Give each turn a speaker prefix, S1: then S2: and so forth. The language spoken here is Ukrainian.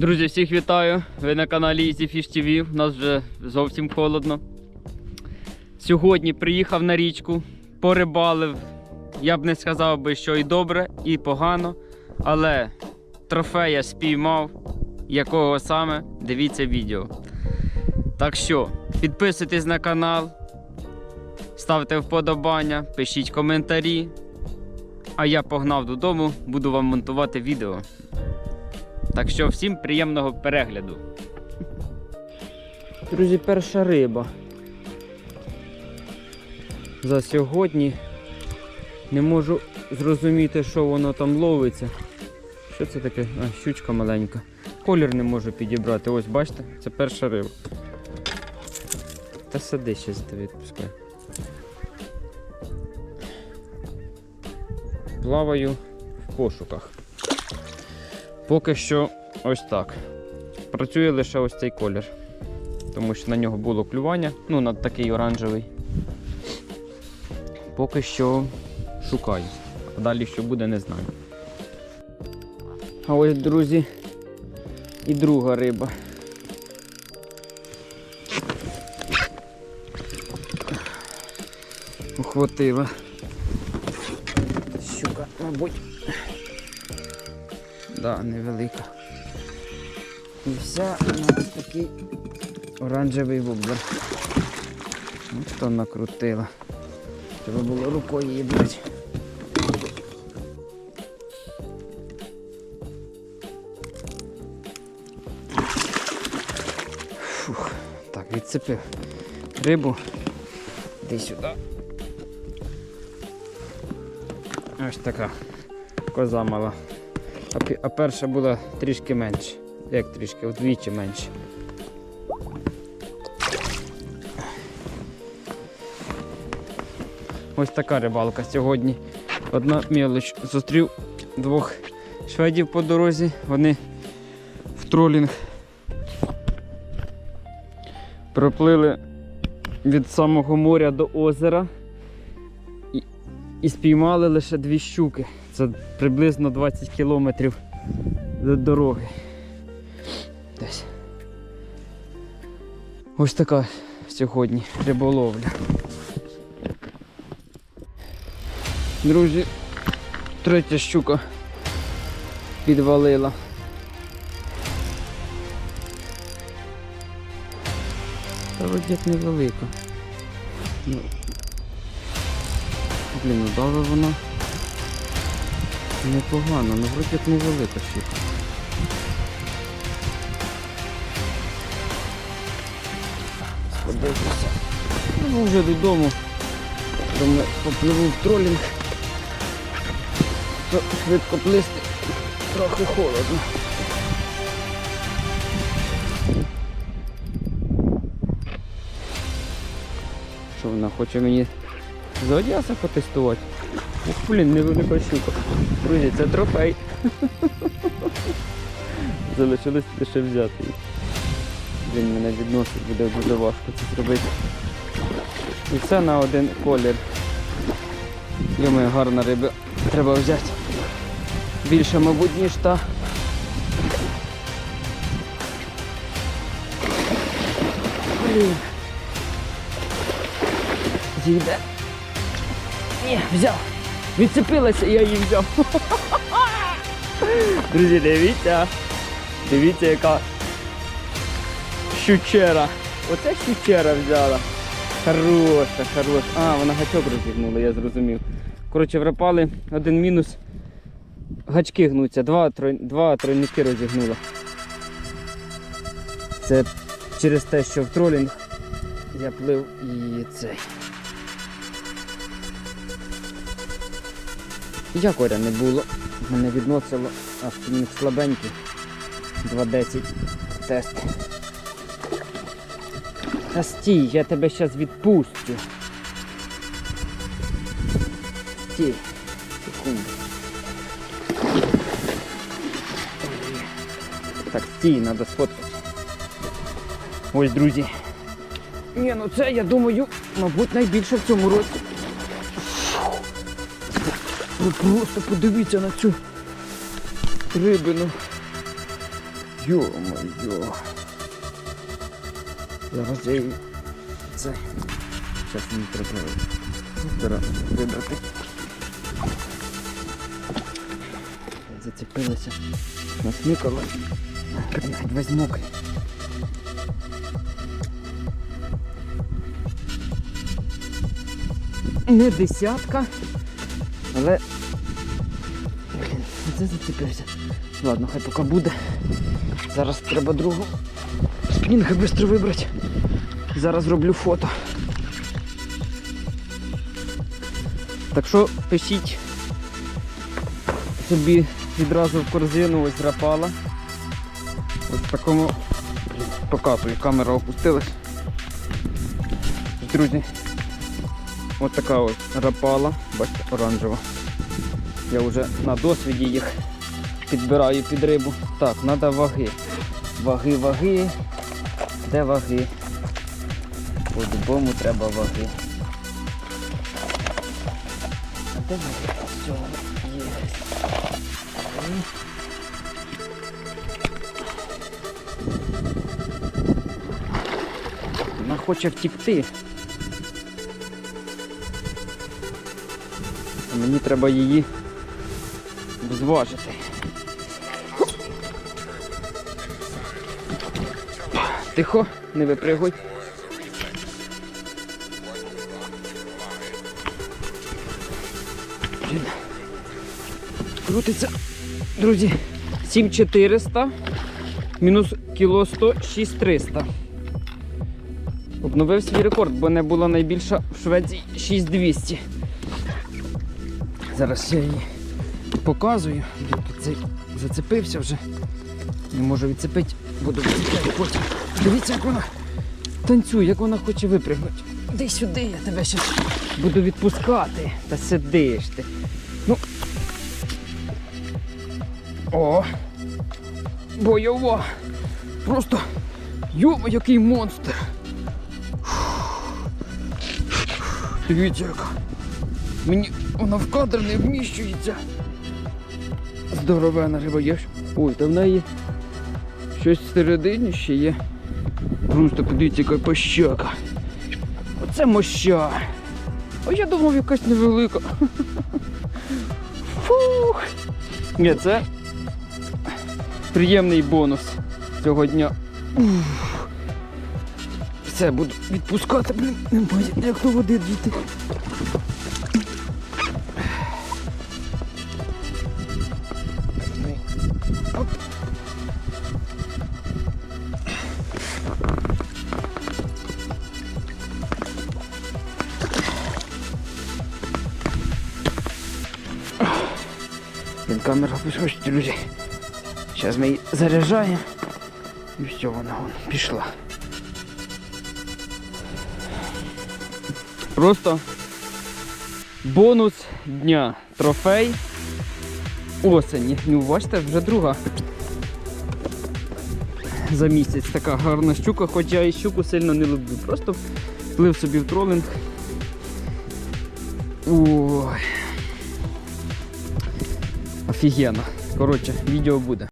S1: Друзі, всіх вітаю! Ви на каналі Easy Fish TV. У нас вже зовсім холодно. Сьогодні приїхав на річку, порибалив. Я б не сказав би, що і добре, і погано. Але трофея спіймав. Якого саме? Дивіться відео. Так що, підписуйтесь на канал, ставте вподобання, пишіть коментарі. А я погнав додому, буду вам монтувати відео. Так що всім приємного перегляду. Друзі, перша риба. За сьогодні не можу зрозуміти, що воно там ловиться. Що це таке? А, щучка маленька. Колір не можу підібрати. Ось бачите, це перша риба. Та сиди ще ти відпускай. Плаваю в пошуках. Поки що ось так. Працює лише ось цей колір. Тому що на нього було клювання, ну, на такий оранжевий. Поки що шукаю. А далі що буде, не знаю. А ось, друзі, і друга риба. Ухватила. Щука, мабуть. Да, невелика. І вся у нас такий оранжевий воблер. Ось то накрутила. Треба було рукою її брати. Фух. Так, відцепив рибу. Іди сюди. Ось така коза мала. А, перша була трішки менше. Як трішки, вдвічі менше. Ось така рибалка сьогодні. Одна мілоч. Зустрів двох шведів по дорозі. Вони в тролінг проплили від самого моря до озера і, і спіймали лише дві щуки. Це приблизно 20 кілометрів до дороги. Десь. Ось така сьогодні риболовля. Друзі, третя щука підвалила. Та як невелика. Ну, блін, ну дала вона непогано, ну вроді як невелика щука. Сходився. Ну вже додому. Думаю, попливу в тролінг. То швидко плисти трохи холодно. Що вона хоче мені з Одеса потестувати? Ух, блін, невелика щука. Друзі, це трофей. Залишилось лише взяти її. Він мене відносить, буде дуже важко це зробити. І все на один колір. Йому гарна риба. Треба взяти. Більше, мабуть, ніж та. Блін. Зійде. Ні, взяв. Відцепилася, я її взяв. Друзі, дивіться. Дивіться, яка щучера. Оце щучера взяла. Хороша, хороша. А, вона гачок розігнула, я зрозумів. Коротше, врапали один мінус. Гачки гнуться, два, два тройники розігнула. Це через те, що в тролінг я плив і цей. Якоря не було. Мене відносило, а спільник слабенький. 2.10 тест. Та стій, я тебе зараз відпустю. Стій. Секунду. Так, стій, треба сфоткати. Ось, друзі. Ні, ну це, я думаю, мабуть, найбільше в цьому році. Ви просто подивіться на цю рибину. Йо-моє. Зараз я її... Це... Зараз мені треба вибрати. Зацепилася. Насмикала. Блядь, мокрий. Не десятка, але. Блін, це зацепився. Ладно, хай поки буде. Зараз треба другу спінги швидко вибрати. Зараз роблю фото. Так що пишіть собі відразу в корзину ось рапала. Ось в такому показую, камера опустилась. Друзі, ось така ось рапала, бачите, оранжева. Я вже на досвіді їх підбираю під рибу. Так, треба ваги. Ваги, ваги. Де ваги? По-любому треба ваги. А де ваги? Все, є. Вона хоче втікти. Мені треба її зважити. Тихо, не випригуй. Крутиться. Друзі, 7400 мінус кіло 100, 6300. Обновив свій рекорд, бо не була найбільша в Швеції 6200. Зараз я її показую. Цей зацепився вже. Не можу відцепити, буду відцепляти потім. Дивіться, як вона танцює, як вона хоче випрягнути. Іди сюди, я тебе ще буду відпускати. Та сидиш ти. Ну. О! Бойова! Просто йома, який монстр! Дивіться, яка. Мені вона в кадр не вміщується. Здоровена риба є. Ой, та в неї щось всередині ще є. Просто подивіться, яка пощака. Оце моща. А я думав, якась невелика. Фух. Ні, це приємний бонус цього дня. Ух. Все, буду відпускати, блін, немає як до води дійти. Камера пішла, друзі. Зараз ми її заряджаємо. І все, вона вон, пішла. Просто бонус дня. Трофей осені. Ну, бачите, вже друга. За місяць така гарна щука, хоч я і щуку сильно не люблю. Просто плив собі в тролинг. Ой. Офігенно. Коротше, відео буде.